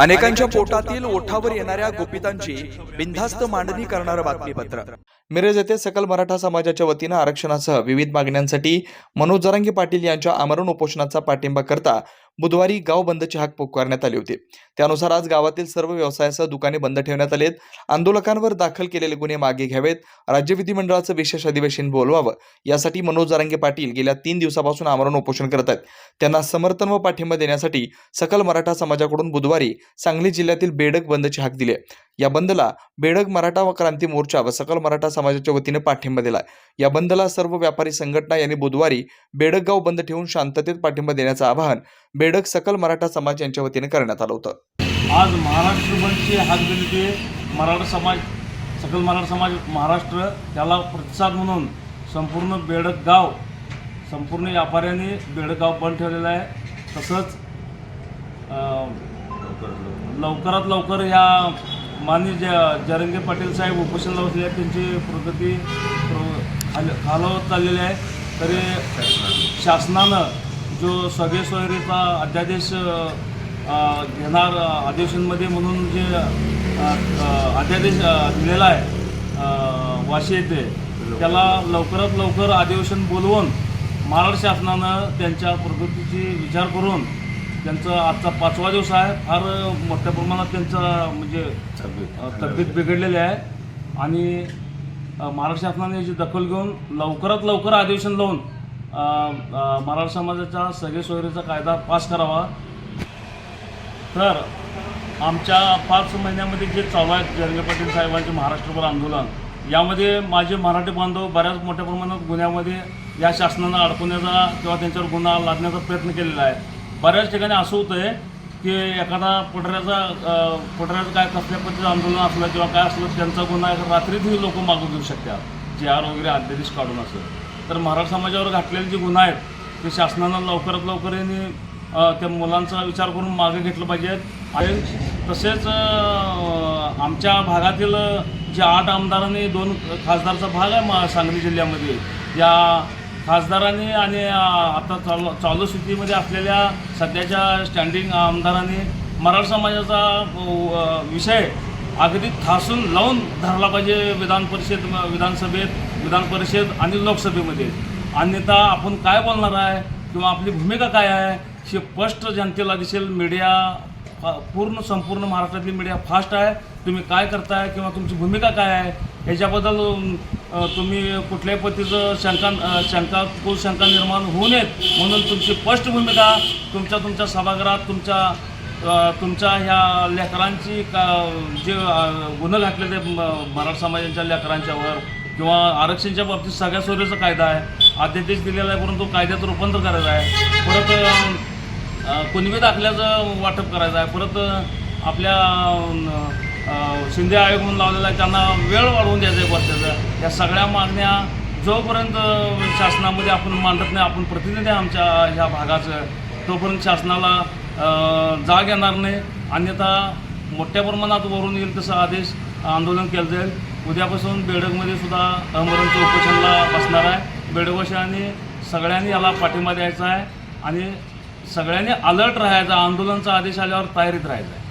अनेकांच्या पोटातील ओठावर येणाऱ्या गोपितांची बिनधास्त मांडणी करणारं बातमीपत्र. मिरज येथे सकल मराठा समाजाच्या वतीनं आरक्षणासह विविध मागण्यांसाठी मनोज जरंगी पाटील यांच्या आमरण उपोषणाचा पाठिंबा करता बुधवारी गाव बंदचे हाक पुकारण्यात आले होते. त्यानुसार आज गावातील सर्व व्यवसायासह दुकाने बंद ठेवण्यात आलेत. आंदोलकांवर दाखल केलेले गुन्हे मागे घ्यावेत. राज्य विधिमंडळाचं विशेष अधिवेशन बोलवावं. यासाठी मनोज जारंगे पाटील गेल्या तीन दिवसापासून आमरण उपोषण करत आहेत. त्यांना समर्थन व पाठिंबा देण्यासाठी सकल मराठा समाजाकडून बुधवारी सांगली जिल्ह्यातील बेडक बंदचे हाक दिले. या बंदला बेडक मराठा व क्रांती मोर्चा व सकल मराठा समाजाच्या वतीने पाठिंबा दिला या बंदला सर्व व्यापारी संघटना यांनी बुधवारी बेडगगाव बंद ठेवून शांततेत पाठिंबा देण्याचं आवाहन बेडक सकल मराठा समाज यांच्या वतीने करण्यात आलं होतं. आज महाराष्ट्र बंदची हाक मराठा समाज सकल मराठा समाज महाराष्ट्र त्याला प्रतिसाद म्हणून संपूर्ण बेडकगाव संपूर्ण व्यापाऱ्यांनी बेडगाव बंद ठेवलेलं आहे. तसंच लवकरात लवकर ह्या माननीय ज जरंगे पाटील साहेब उपोषणला बसले आहेत त्यांची प्रगती प्र- खालावत चाललेली आहे. तरी शासनानं जो सगळे सोयरीचा अध्यादेश घेणार अधिवेशनमध्ये म्हणून जे अध्यादेश दिलेला आहे वाशी येथे त्याला लवकरात लवकर अधिवेशन बोलवून महाराष्ट्र शासनानं त्यांच्या प्रगतीची विचार करून त्यांचा आजचा पाचवा दिवस आहे. फार मोठ्या प्रमाणात त्यांचा म्हणजे तब्येत बिघडलेली आहे. आणि महाराष्ट्र शासनाने याची दखल घेऊन लवकरात लवकर अधिवेशन लावून अ, मराठा समाजाचा सगळे सोयरीचा कायदा पास करावा. तर आमच्या पाच महिन्यामध्ये जे चालू आहे जरंगे पाटील साहेबांचे महाराष्ट्रभर आंदोलन यामध्ये माझे मराठी बांधव बऱ्याच मोठ्या प्रमाणात गुन्ह्यामध्ये या शासनानं अडकवण्याचा किंवा त्यांच्यावर गुन्हा लादण्याचा प्रयत्न केलेला आहे. बऱ्याच ठिकाणी असं होतं आहे की एखादा पटऱ्याचा पटऱ्याचं काय कसल्या पद्धतीचं आंदोलन असलं किंवा काय असलं त्यांचा गुन्हा रात्रीतही लोक मागून घेऊ शकतात. जे आर वगैरे अध्यादेश काढून असं. तर मराठा समाजावर घातलेले जे गुन्हा आहेत ते शासनानं लवकरात लवकर यांनी त्या मुलांचा विचार करून मागे घेतलं पाहिजे. आणि तसेच आमच्या भागातील जे आठ आमदारांनी दोन खासदारचा भाग आहे मा सांगली जिल्ह्यामध्ये. या खासदारांनी आणि आता चालू चालू स्थितीमध्ये असलेल्या सध्याच्या स्टँडिंग आमदारांनी मराठा समाजाचा विषय अगदी ठासून लावून धरला पाहिजे विधान परिषद विधानसभेत विधान परिषद आणि लोकसभेमध्ये. अन्यथा आपण काय बोलणार आहे किंवा आपली भूमिका काय आहे हे स्पष्ट जनतेला दिसेल. मीडिया पूर्ण संपूर्ण महाराष्ट्रातली मीडिया फास्ट आहे. तुम्ही काय करताय किंवा तुमची भूमिका काय आहे ह्याच्याबद्दल तुम्ही कुठल्याही पद्धतीचं शंका शंका कुशंका निर्माण होऊ नयेत. म्हणून तुमची स्पष्ट भूमिका तुमच्या तुमच्या सभागृहात तुमच्या तुमच्या ह्या लेकरांची का जे गुन्हे घातले ते मराठ मराठा समाजाच्या लेकरांच्यावर किंवा आरक्षणच्या बाबतीत सगळ्या सोयीचा कायदा आहे. अध्यादेश दिलेला आहे परंतु कायद्यात रूपांतर करायचं आहे. परत अ, कुणबी दाखल्याचं वाटप करायचं आहे. परत आपल्या शिंदे आयोग म्हणून लावलेला आहे त्यांना वेळ वाढवून द्यायचा आहे वर्षाचा या सगळ्या मागण्या जोपर्यंत शासनामध्ये आपण मांडत नाही आपण प्रतिनिधी आमच्या ह्या भागाचं तोपर्यंत शासनाला जाग येणार नाही. अन्यथा मोठ्या प्रमाणात वरून येईल तसं आदेश आंदोलन केलं जाईल. उद्यापासून बेडकमध्ये सुद्धा अमरांच्या उपोषणला बसणार आहे. बेडकवाशांनी सगळ्यांनी याला पाठिंबा द्यायचा आहे आणि सगळ्यांनी अलर्ट राहायचा. आंदोलनचा आदेश आल्यावर तयारीत राहायचा आहे.